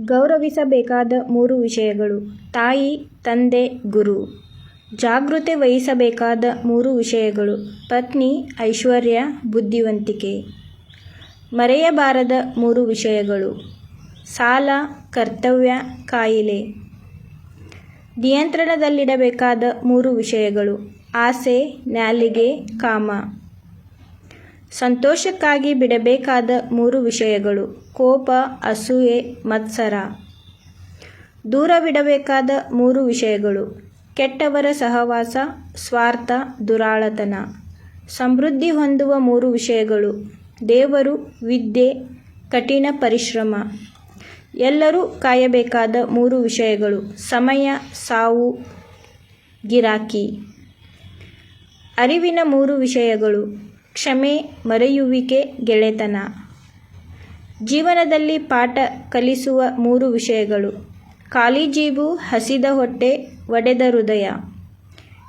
ಗೌರವಿಸಬೇಕಾದ ಮೂರು ವಿಷಯಗಳು. ತಾಯಿ, ತಂದೆ, ಗುರು. ಜಾಗೃತೆ ವಹಿಸಬೇಕಾದ ಮೂರು ವಿಷಯಗಳು. ಪತ್ನಿ, ಐಶ್ವರ್ಯ, ಬುದ್ಧಿವಂತಿಕೆ. ಮರೆಯಬಾರದ ಮೂರು ವಿಷಯಗಳು. ಸಾಲ, ಕರ್ತವ್ಯ, ಕಾಯಿಲೆ. ನಿಯಂತ್ರಣದಲ್ಲಿಡಬೇಕಾದ ಮೂರು ವಿಷಯಗಳು. ಆಸೆ ನ್ಯಾಲಿಗೆ ಕಾಮ. ಸಂತೋಷಕ್ಕಾಗಿ ಬಿಡಬೇಕಾದ ಮೂರು ವಿಷಯಗಳು ಕೋಪ, ಅಸೂಯೆ, ಮತ್ಸರ. ದೂರವಿಡಬೇಕಾದ ಮೂರು ವಿಷಯಗಳು ಕೆಟ್ಟವರ ಸಹವಾಸ, ಸ್ವಾರ್ಥ, ದುರಾಳತನ. ಸಮೃದ್ಧಿ ಹೊಂದುವ ಮೂರು ವಿಷಯಗಳು ದೇವರು, ವಿದ್ಯೆ, ಕಠಿಣ ಪರಿಶ್ರಮ. ಎಲ್ಲರೂ ಕಾಯಬೇಕಾದ ಮೂರು ವಿಷಯಗಳು ಸಮಯ, ಸಾವು, ಗಿರಾಕಿ. ಅರಿವಿನ ಮೂರು ವಿಷಯಗಳು ಕ್ಷಮೆ ಮರೆಯುವಿಕೆ ಗೆಳೆತನ. ಜೀವನದಲ್ಲಿ ಪಾಠ ಕಲಿಸುವ ಮೂರು ವಿಷಯಗಳು. ಖಾಲಿ ಜೀಬು ಹಸಿದ ಹೊಟ್ಟೆ, ಒಡೆದ ಹೃದಯ.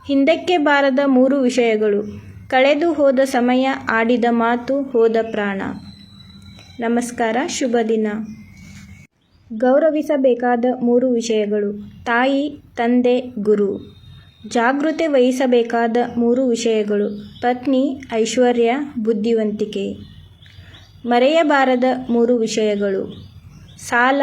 ಹಿಂದಕ್ಕೆ ಬಾರದ ಮೂರು ವಿಷಯಗಳು. ಕಳೆದು ಹೋದ ಸಮಯ ಆಡಿದ ಮಾತು, ಹೋದ ಪ್ರಾಣ. ನಮಸ್ಕಾರ, ಶುಭ ದಿನ. ಗೌರವಿಸಬೇಕಾದ ಮೂರು ವಿಷಯಗಳು. ತಾಯಿ, ತಂದೆ, ಗುರು. ಜಾಗೃತೆ ವಹಿಸಬೇಕಾದ ಮೂರು ವಿಷಯಗಳು. ಪತ್ನಿ ಐಶ್ವರ್ಯ ಬುದ್ಧಿವಂತಿಕೆ. ಮರೆಯಬಾರದ ಮೂರು ವಿಷಯಗಳು. ಸಾಲ